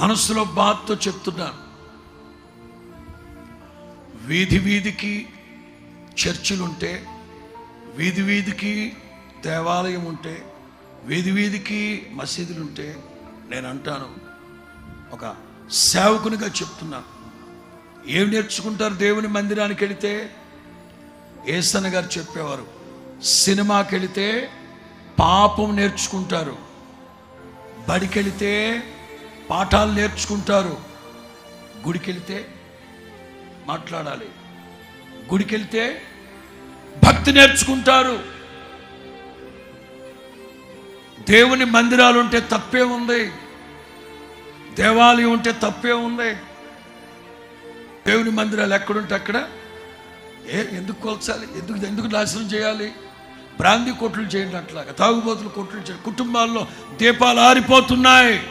మనసులో బాధతో చెప్తున్నాను వీధి వీధికి చర్చిలుంటే వీధి వీధికి దేవాలయం ఉంటే వీధి వీధికి మసీదులుంటే నేను అంటాను ఒక సేవకునిగా చెప్తున్నాను ఏం నేర్చుకుంటారు దేవుని మందిరానికి వెళితే? ఏసన్న గారు చెప్పేవారు సినిమాకి వెళితే పాపం నేర్చుకుంటారు బడికెళితే పాఠాలు నేర్చుకుంటారు. గుడికెళ్తే మాట్లాడాలి. గుడికెళ్తే భక్తి నేర్చుకుంటారు. దేవుని మందిరాలు ఉంటే తప్పే ఉంది. దేవాలయం ఉంటే తప్పే ఉంది. దేవుని మందిరాలు ఎక్కడుంటే అక్కడ? ఏ ఎందుకు కొల్చాలి? ఎందుకు ఎందుకు నాశనం చేయాలి? బ్రాంది కొట్లు చేయండి అట్లాగా. తాగుబోతులు కొట్లు చేయండి. కుటుంబాల్లో దీపాలు ఆరిపోతున్నాయి.